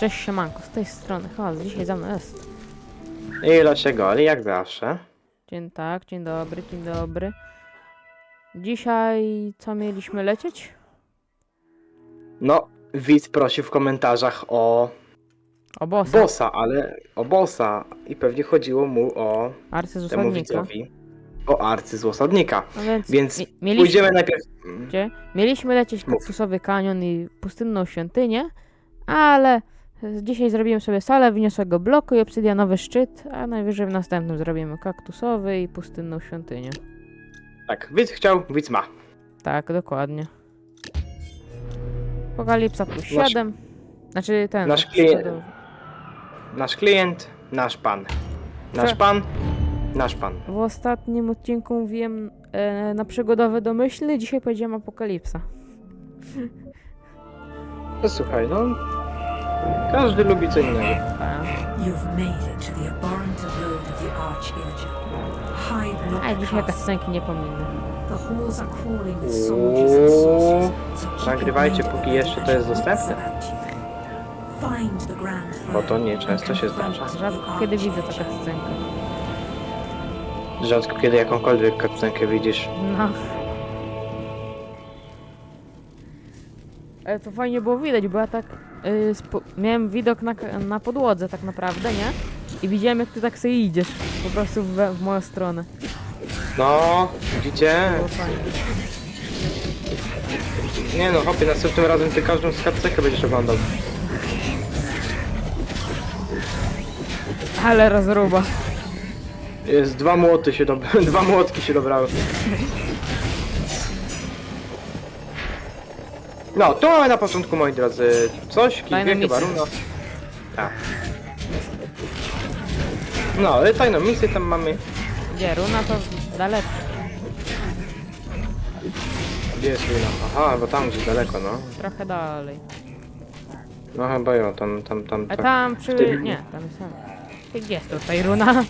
Cześć siemanko, z tej strony Chaos, dzisiaj za mną jest. Ile się goli, jak zawsze. Dzień tak, dzień dobry, dzień dobry. Dzisiaj co mieliśmy lecieć? No, widz prosił w komentarzach o O bossa, bossa, ale o bossa. I pewnie chodziło mu o arcy z temu osadnika. widzowi. O arcy z osadnika. No więc, Więc mi- mieliśmy, pójdziemy najpierw. Mieliśmy lecieć Mów. kaktusowy kanion i pustynną świątynię, ale dzisiaj zrobiłem sobie salę wyniosłego bloku i obsydianowy szczyt, a najwyżej w następnym zrobimy kaktusowy i pustynną świątynię. Tak, widz chciał, widz ma. Tak, dokładnie. Apokalipsa plus Nasz- 7. Znaczy ten. nasz klient- przodowy. Nasz klient, nasz pan. Nasz Co? pan, nasz pan. W ostatnim odcinku mówiłem e, na przygodowe domyślny, dzisiaj powiedziałem apokalipsa. No słuchaj, no. Każdy lubi co innego. A, You've made it to the abhorrent abode of the Archangel. High block a dzisiaj kastenki nie pominę. The halls are crawling with soldiers and sorcerers. So keep Nagrywajcie, your mind póki jeszcze to jest dostępne. about you. Find the grand Bo to nie często się zdarza. Rzadko kiedy widzę taką scenkę. Rzadko kiedy jakąkolwiek kapcenkę widzisz. No. Ale to fajnie było widać, bo ja tak y, miałem widok na, na podłodze tak naprawdę, nie? I widziałem jak ty tak sobie idziesz, po prostu w, w moją stronę. No, widzicie? Było fajnie. Nie no, hopie, następnym razem ty każdą skapcekę będziesz oglądał. Ale rozruba. Jest dwa młoty się dob... dwa młotki się dobrały. No, to mamy na początku, moi drodzy, coś, kilka Tajną chyba runo. Tak. No, ale tajną misję tam mamy. Gdzie? Runa to daleko. Gdzie jest runa? Aha, bo tam gdzieś daleko, no. Trochę dalej. No chyba jo, tam, tam, tam, A tak. tam przy... Nie, tam jest... Ty, Gdzie jest tutaj runa?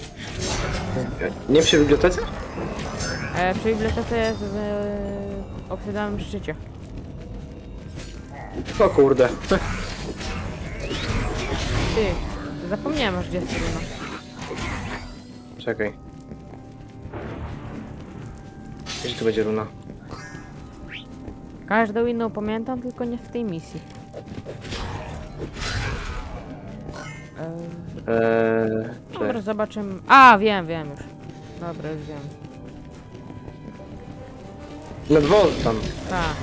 Nie przy bibliotece? E, przy bibliotece jest w e, obsydianym szczycie. O kurde. Ty, zapomniałem aż gdzie jest runa. Czekaj. Gdzie tu będzie runa? Każdą inną pamiętam, tylko nie w tej misji. Eee, Dobra, czekaj. zobaczymy. A, wiem, wiem już. Dobra, już wiem. Dwór tam. Tak.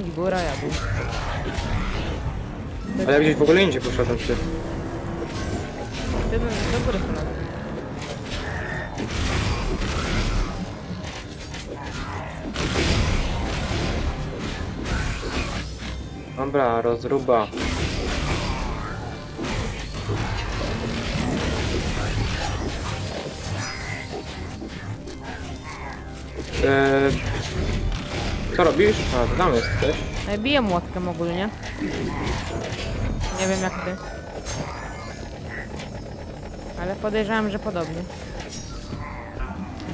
Idź góra, ja dół. Ale ja gdzieś w ogóle indziej poszedłem ty. Ty do góry chyba. Dobra, rozruba. Eee, co robisz? A, to tam jesteś. E, Biję młotkiem ogólnie. Nie wiem jak ty. Ale podejrzewam, że podobnie.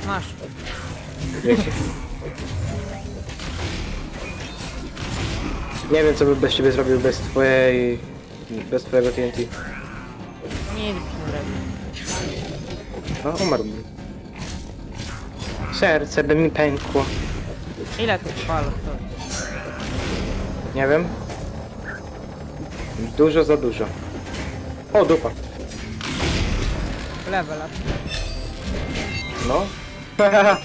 Masz. Dzięki. Nie wiem, co by bez ciebie zrobił bez twojej... bez twojego TNT. Nic byś nie zrobił. No, umarłbym. Serce by mi pękło. Ile tu trwało? To? Nie wiem. Dużo za dużo. O, dupa. Level up. No.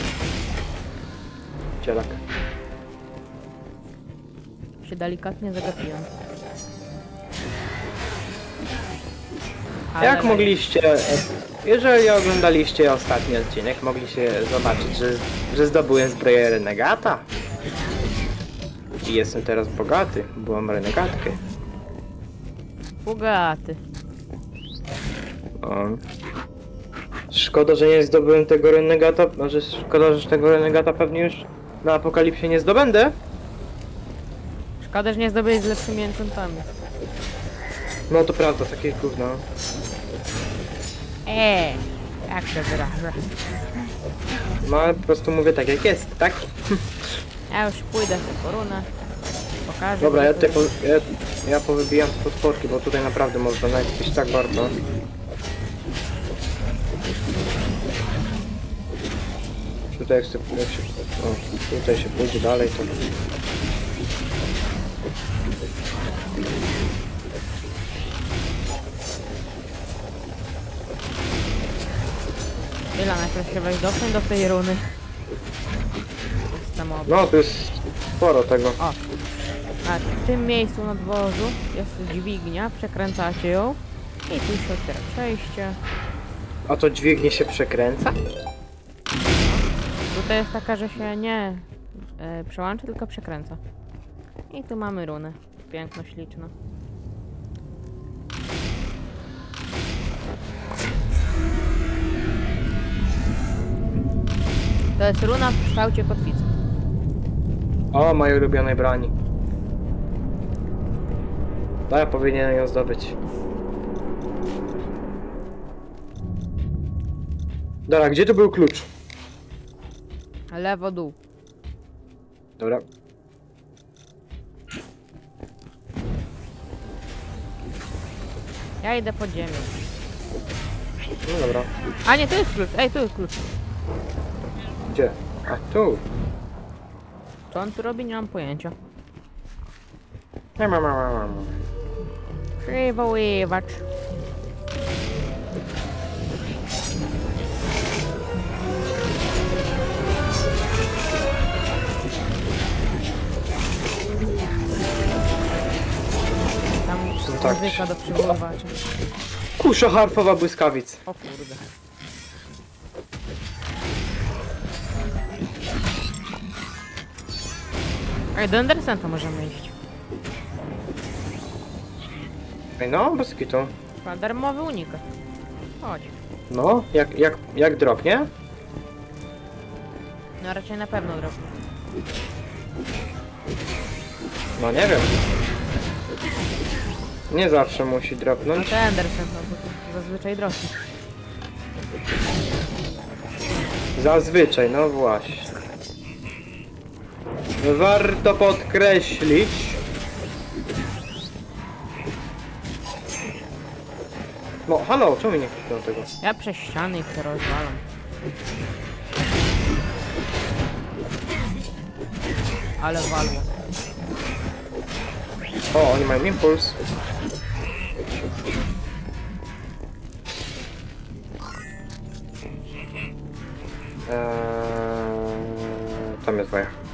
Cielak. Się delikatnie zagapiłem. Ale Jak mogliście, jeżeli oglądaliście ostatni odcinek, mogliście zobaczyć, że, że zdobyłem zbroję renegata. I jestem teraz bogaty, byłam renegatkę. Bogaty. O. Szkoda, że nie zdobyłem tego renegata, może szkoda, że tego renegata pewnie już na apokalipsie nie zdobędę. Szkoda, że nie zdobyłeś z lepszymi enchantami. No to prawda, takie gówno. Eee, jak się wyrażę? No ale po prostu mówię tak jak jest, tak? Ja już pójdę po runę. Pokażę. Dobra, ja, jest. po, ja, ja powybijam te potworki, bo tutaj naprawdę można naćpić tak bardzo. Tutaj jak, się, jak się, o, tutaj się pójdzie dalej, to... Ile najpierw się dopiąć do tej runy. No, to jest sporo tego. O! A w tym miejscu na dworzu jest dźwignia, przekręcacie ją i tu się otwiera przejście. A to dźwignie się przekręca? Tutaj jest taka, że się nie e, przełącza, tylko przekręca. I tu mamy runę. Piękno, śliczno. To jest runa w kształcie kotwicy. O, mojej ulubionej broni. No, ja powinienem ją zdobyć. Dobra, gdzie tu był klucz? Lewo, dół. Dobra. Ja idę pod ziemię. No dobra. A nie, tu jest klucz. Ej, tu jest klucz. Gdzie? A tu. Co on tu robi? Nie mam pojęcia. Nie ma, ma, ma. Przywoływacz. Tam tak. muzyka do przywoływacza. Kusza harfowa błyskawic. O kurde. Ej, do Andersenta możemy iść. Ej, no, bez kitu. Ma darmowy unikat. Chodź. No, jak, jak, jak drop, nie? No raczej na pewno drobny. No nie wiem. Nie zawsze musi No dropnąć. to Andersen, no bo to zazwyczaj drogi. Zazwyczaj, no właśnie. Warto podkreślić. No, halo, czemu mi nie kliknął tego? Ja przez ściany ich rozwalam. Ale walło. O, oni mają impuls. Eee, tam jest woja.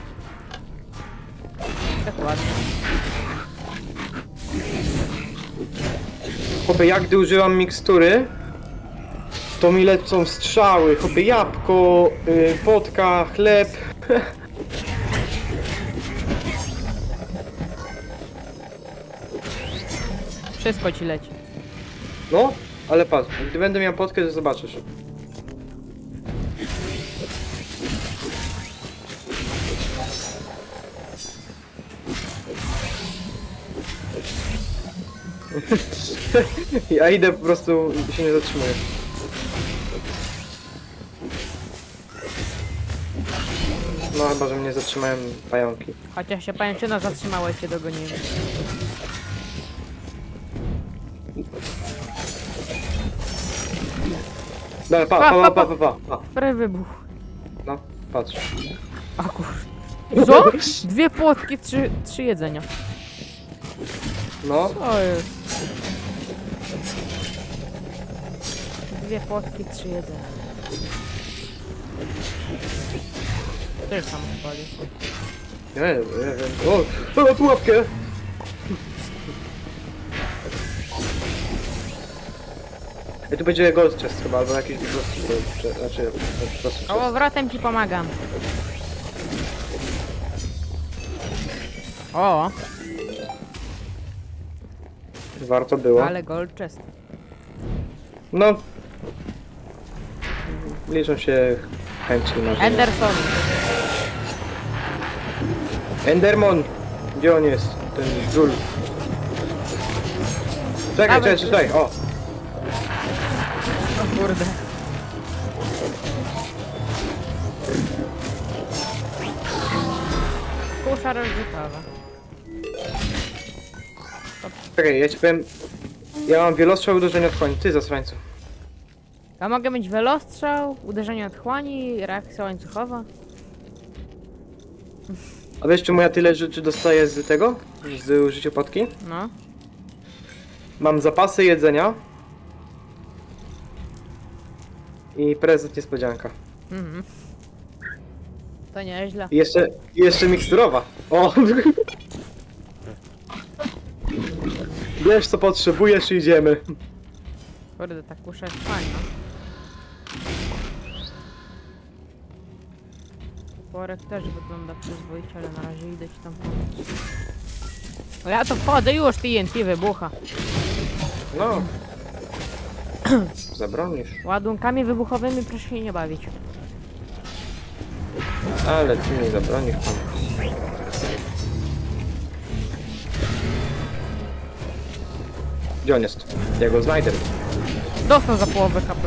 Chłopie, jak gdy używam mikstury, to mi lecą strzały. Chłopie, jabłko, y, wodka, chleb. Wszystko ci leci. No, ale patrz, gdy będę miał potkę, to zobaczysz. ja idę po prostu i się nie zatrzymuję. No chyba, że mnie zatrzymają pająki. Chociaż się pajęczyna zatrzymała i cię dogoniłem. Dobra, pa, pa, pa, pa, pa, pa, pa. Prawie wybuch. No, patrz. A kur... Co? Dwie płotki, trzy, trzy jedzenia. No, Co jest? Dwie płotki, trzy jedzenia. Też sam odpalił. nie wiem, nie wiem. O, o pułapkę! I tu będzie gold chest chyba, albo jakiś po prostu, znaczy, chest. Kołowrotem ci pomagam. O, Warto było. ale gold chest. No. Liczą się chęci marzenia. Enderson. Endermon! Gdzie on jest? Ten żul. Czekaj, Dawaj, czekaj, czekaj, o! O kurde. szara rzutowa. Czekaj, ja ci powiem... Ja mam wielostrzał uderzenia otchłani, ty zasrańcu. A mogę mieć welostrzał, uderzenie otchłani, reakcja łańcuchowa. A wiesz czemu ja tyle rzeczy dostaję z tego? Z życiopotki? No. Mam zapasy jedzenia. I prezent niespodzianka. Mhm. To nieźle. I jeszcze, i jeszcze miksturowa. O! Wiesz co potrzebujesz idziemy. Kurde, ta kusza jest fajna. Porek też wygląda przyzwoicie, ale na razie idę ci tam pomóc. No ja to wchodzę już, TNT wybucha. No. Zabronisz. Ładunkami wybuchowymi proszę się nie bawić. Ale ty nie zabronisz pan. Gdzie on jest? Ja go znajdę. Dostał za połowę HP.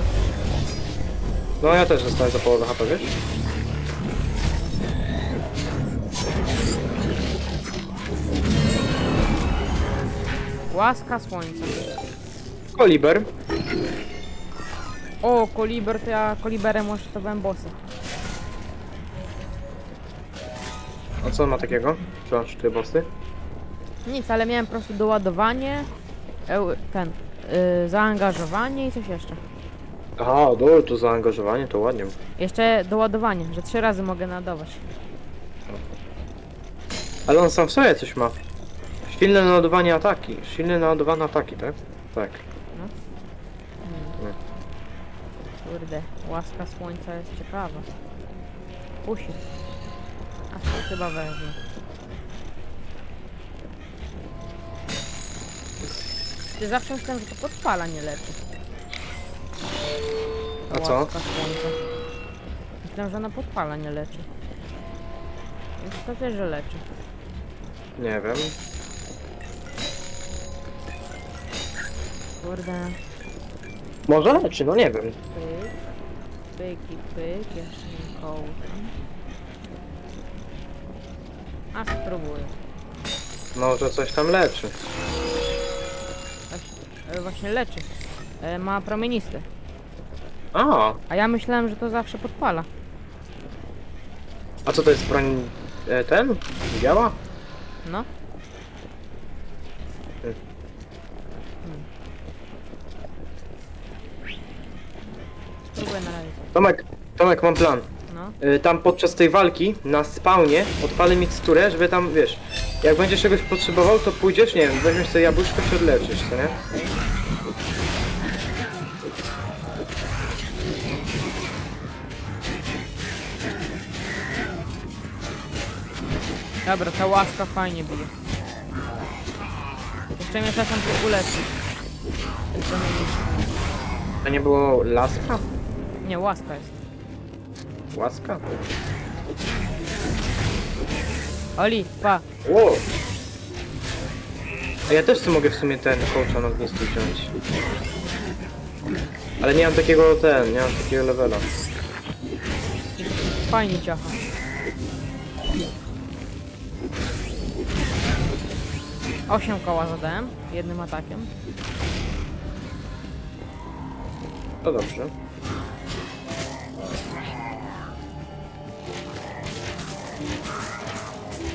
No ja też zostałem za połowę HP, wiesz? Łaska słońca. Koliber. O, koliber, to ja koliberem może to byłem bossy. A co on ma takiego? Czy on szczytuje bossy? Nic, ale miałem po prostu doładowanie, eł- ten, yy, zaangażowanie i coś jeszcze. Aha, no to zaangażowanie to ładnie. Jeszcze doładowanie, że trzy razy mogę nadawać. Ale on sam w sobie coś ma. Silne naładowanie ataki. Silne naładowane ataki, tak? Tak. Kurde, łaska słońca jest ciekawa. Kusi. A to chyba wezmę. Ty zawsze myślałem, że to podpala, nie leczy. Ta A co? łaska słońca. Myślałem, że ona podpala, nie leczy. Więc to też, że leczy. Nie wiem. Kurde. Może leczy, no nie wiem. Pyk. Pyk i pyk. Jeszcze nie kołczam. A spróbuję. Może coś tam leczy. E, Właśnie leczy. E, Ma promienisty. A, A ja myślałem, że to zawsze podpala. a co to jest broń e, ten? Biała? No. Hmm. Hmm. Spróbuję na razie. Tomek, Tomek, mam plan. No. Y, Tam podczas tej walki na spawnie odpalę miksturę, żeby tam, wiesz, jak będziesz czegoś potrzebował, to pójdziesz, nie wiem, weźmiesz sobie jabłuszko się odleczysz, co nie? Dobra, ta łaska fajnie bije. Jeszcze mnie czasem tu uleczy. Promienisty. To nie było laska? Nie, łaska jest. Łaska? Oli, pa. Ło! A ja też tu mogę w sumie ten kołczan ognisty wziąć. Ale nie mam takiego ten, nie mam takiego levela. Fajnie ciacha. Osiem koła zadałem jednym atakiem. To dobrze.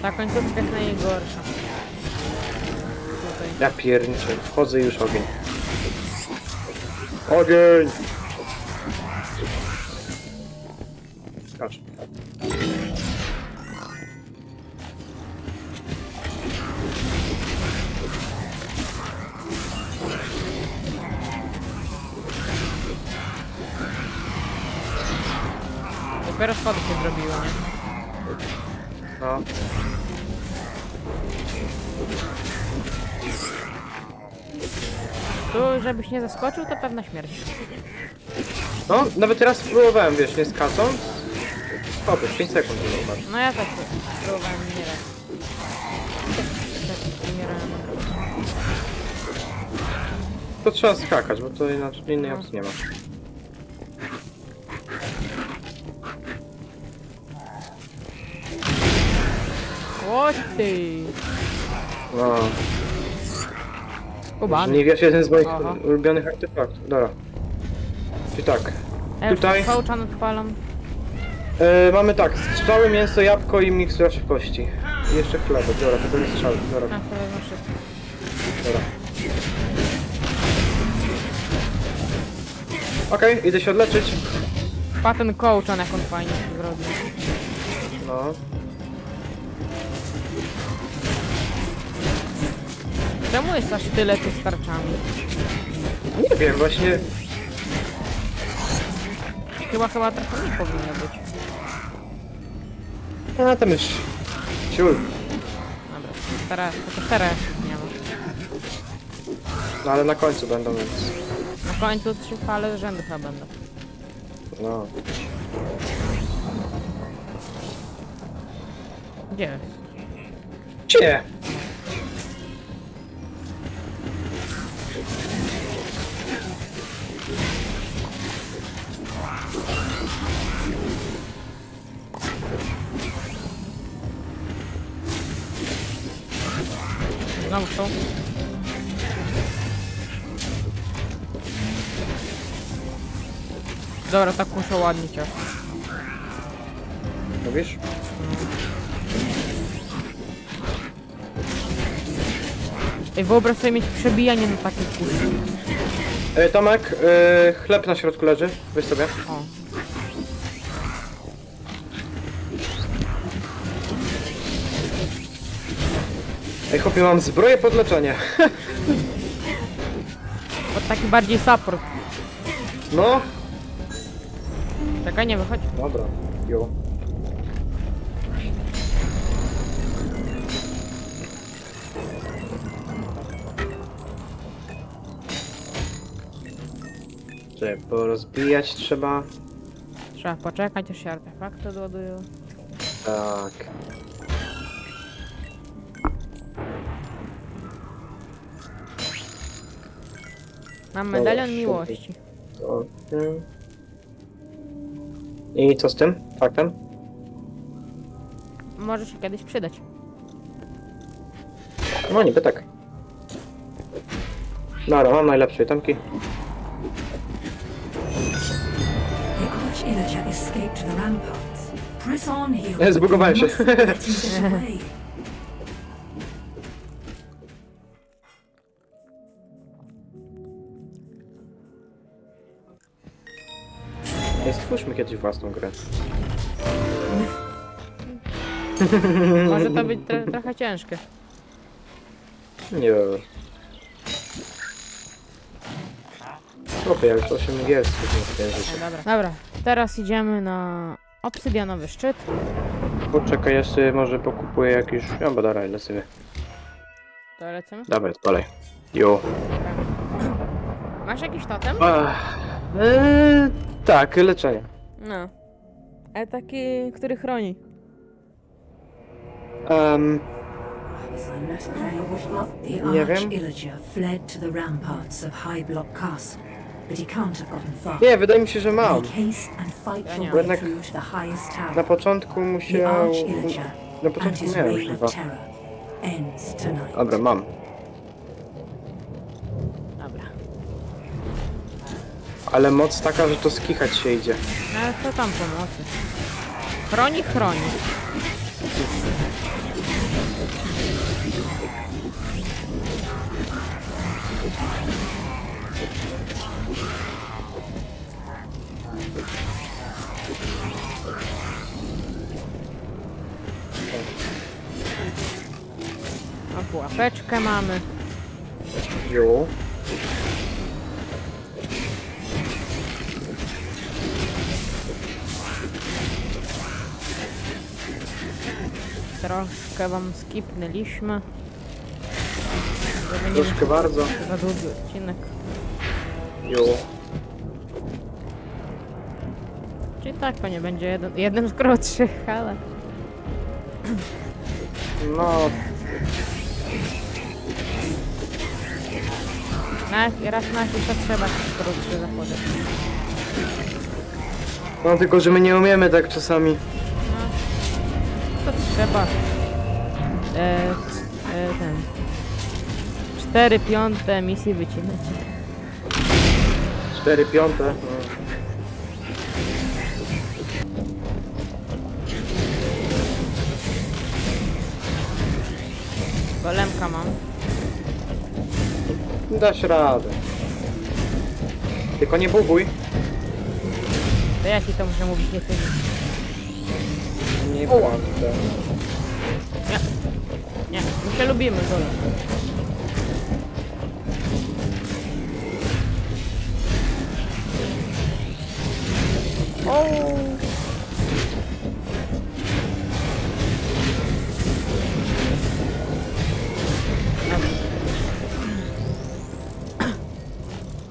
Ta końcówka jest najgorsza. Tutaj. Ja pierniczę, wchodzę już ogień. Ogień! Skacz. Dopiero schody żebyś nie zaskoczył, to pewna śmierć. No, nawet teraz spróbowałem, wiesz, nie skacąc. Hopy, 5 sekund nie masz. No ja też próbowałem nie raz. Umierałem. To trzeba skakać, bo to inaczej innej opcji nie ma. Łoś ty! No, Kubany. nie wiesz, jeden z moich Aha. ulubionych artefaktów. Dobra. I tak. Ja już tutaj- Kołczan odpalam. E, mamy tak, strzały, mięso, jabłko i mikstura szybkości. I jeszcze chlebek, dobra, to będzie strzały, dobra, jest szybko. dobra. Okej, idę się odleczyć. Pa ten kołczan, jak on fajnie zrobił. No. Czemu jest aż tyle tych tarczami? Nie wiem, właśnie... Chyba, chyba trochę nie powinno być. A, tam już... Ciul. Dobra, teraz, tylko teraz nie ma. No ale na końcu będą, więc... Na końcu trzy fale z rzędu chyba będą. No. Gdzie jest? Cie! Dobra, tak muszę ładnie cię. Mówisz? Ej, wyobraź sobie mieć przebijanie na takiej kuli. E, Tomek, e, chleb na środku leży, weź sobie. O. Ej, chłopie, mam zbroję pod leczenie. To taki bardziej support. No. Czekaj, nie wychodź. Dobra, jo. Że porozbijać trzeba. Trzeba poczekać, aż się artefakty doładują. Tak. Mam medalion Dobra, miłości. Okej. I co z tym faktem? Może się kiedyś przydać. No niby tak. Dobra, mam najlepsze itemki. The Arch Illager escaped to the ramparts. Press on, hero. Ja zbugowałem się. You must let him get away. Nie stwórzmy kiedyś własną grę. Może to być tro trochę ciężkie. Nie. Chłopie, ja już 8 gier życie. dobra. Dobra, teraz idziemy na obsydianowy szczyt. Poczekaj, ja sobie może pokupuję jakiś... Ja bo dobra, ile sobie. To lecimy. Dawaj, odpalaj. Jo. Masz jakiś totem? Ach, eee, tak, leczenie. No. Ale taki, który chroni. Um, Nie wiem. Illager fled to the ramparts of High Block Castle, but he can't have gotten far. nie, wydaje mi się, że mam. Make haste and fight Ja your nie. way Jednak through to the highest Na tower. początku The musiał... Arch Illager Na and początku his miałem chyba. of terror ends tonight. Dobra, mam. Ale moc taka, że to skichać się idzie. No ale co tam pomocy? Chroni, chroni. O, pułapeczkę mamy. Jo. Troszkę wam skipnęliśmy. Żeby nie Troszkę bardzo. za długi odcinek. Jo. Czyli tak pewnie będzie jeden, jednym z krótszych, ale... No, Na, raz na jakiś czas trzeba krótszy zachodzić. no tylko, że my nie umiemy tak czasami. Trzeba. e, e, ten. Cztery piąte misji wycinacie. 4 piąte. No. Golemka mam. Dasz radę. Tylko nie buguj. To ja ci to muszę mówić, nie ty. Nie błądzę. Nie, my się lubimy, golem. O!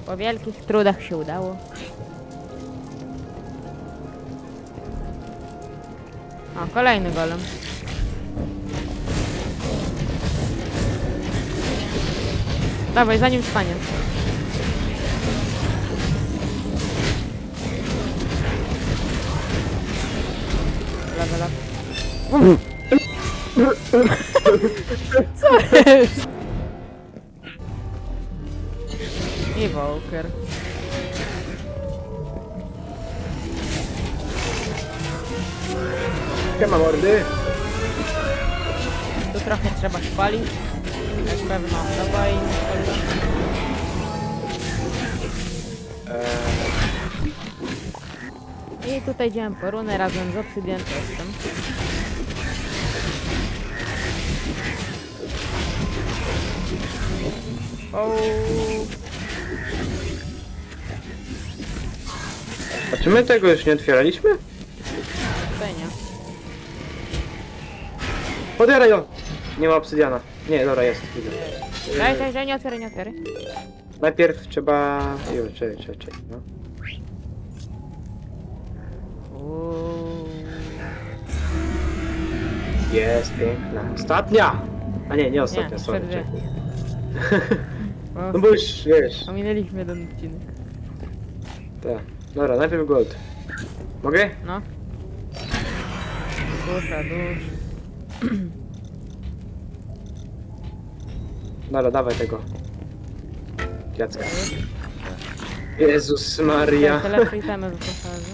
Po wielkich trudach się udało. O, kolejny golem. Dawaj, zanim wstanie. Level up. Co jest? Evoker. Siema mordy. Tu trochę trzeba spalić. Jak pewno. Dawaj. I tutaj działam po runę razem z Obsidian Testem. A czy my tego już nie otwieraliśmy? nie. Podieraj ją! Nie ma obsydiana. Nie, dobra, jest, widzę. Daj, daj, daj, nie otwieraj, nie otwieraj. Najpierw trzeba... Czekaj, czekaj, czekaj, no. Jest, piękna. Ostatnia! A nie, nie ostatnia, Nie, sorry, czekaj. O, No bo już, wiesz, Ominęliśmy jeden odcinek. tak. Dobra, najpierw gold. Mogę? No. Dusza, dusz. Dobra, dawaj tego. Jacka. Jezus Maria. Te lepsze itemy wyposaży.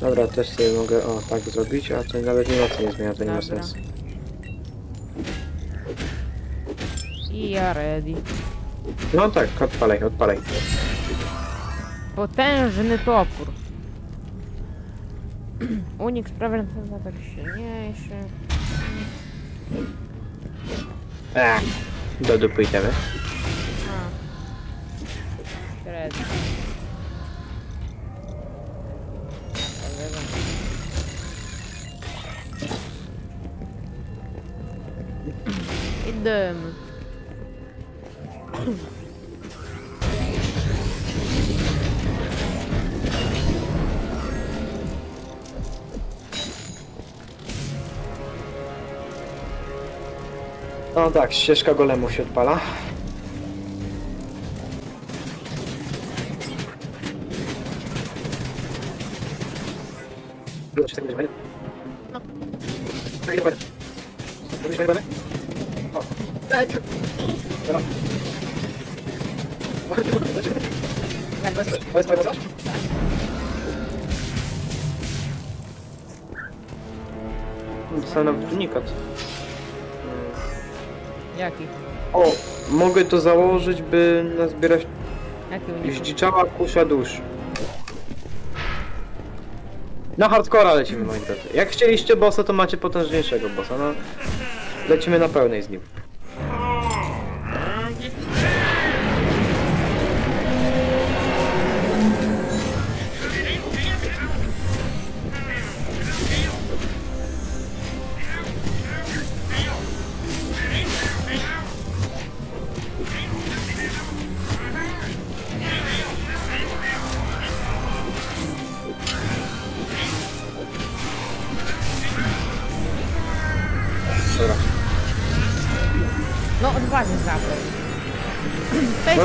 Dobra, też sobie mogę o tak zrobić, a to nawet mocy nie zmienia, to nie ma Dobra. sensu. I ja ready. No tak, odpalaj, odpalaj. Potężny topór. Unik sprawia, że ten atak silniejszy. Eee. Do dupy idziemy. Średnio. Idziemy. No tak, ścieżka golemu się odpala. O. Dobra. To jest twoje coś? Dostałem nawet unikat. Jaki? O, mogę to założyć, by nazbierać Jaki unik? zdziczała kusza dusz. Na hardcora lecimy, moi drodzy. Jak chcieliście bossa, to macie potężniejszego bossa, no. Lecimy na pełnej z nim.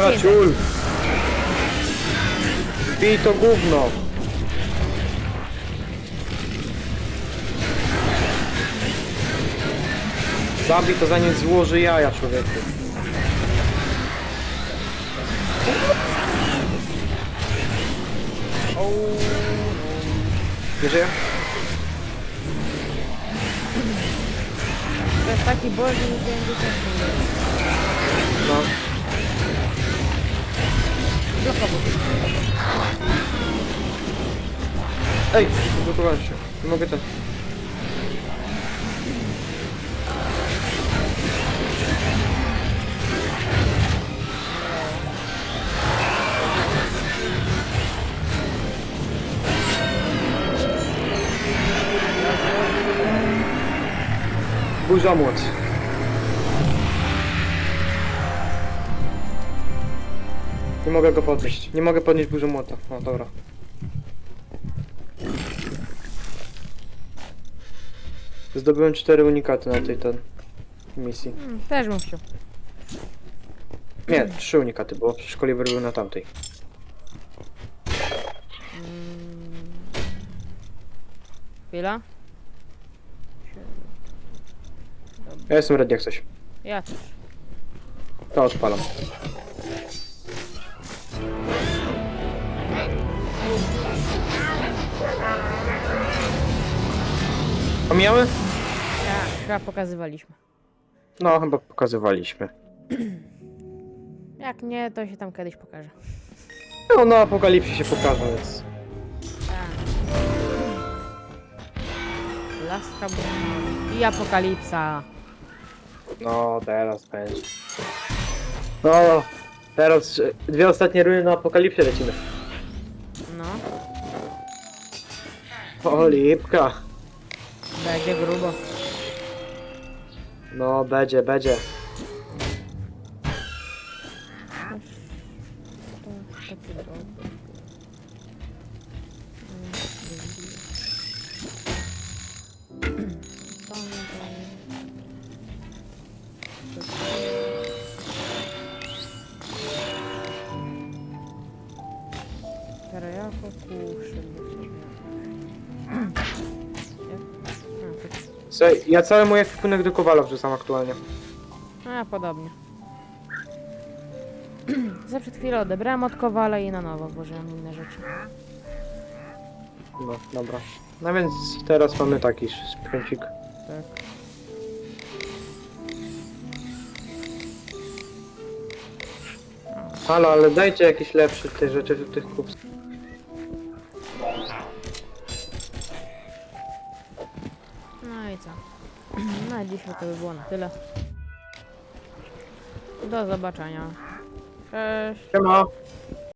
Dobra, Jeden. ciul! Bij to gówno! Zabij to zanim złoży jaja, człowieku. Nie? To jest taki ból, że nie będzie No. Blokowo. Ej, zablokowałem się. Nie mogę ten. Burza młot. Nie mogę go podnieść. Nie mogę podnieść burzą młota. O, dobra. Zdobyłem cztery unikaty na tej ten misji. Hmm, też bym chciał. Nie, trzy unikaty, bo szkoliwer był na tamtej. Mm. Chwila. Ja jestem ready jak coś. Ja też. To odpalam. Pomijały? Ja, chyba pokazywaliśmy. No, chyba pokazywaliśmy. Jak nie, to się tam kiedyś pokaże. No, na apokalipsie się pokaże, więc... Tak. Lastra i apokalipsa. No, teraz będzie. No, teraz e, dwie ostatnie runy na apokalipsie lecimy. No, O, lipka. Będzie grubo. No, będzie, będzie. To taki dobry. Słuchaj, ja cały mój ekwipunek do Kowala wrzucam aktualnie. A, podobnie. Za przed chwilą odebrałem od Kowala i na nowo włożyłem inne rzeczy. No, dobra. No więc teraz mamy taki sprzęcik. Tak. Halo, ale dajcie jakieś lepsze te rzeczy do tych kup. Było na tyle. Do zobaczenia. Cześć. Siema.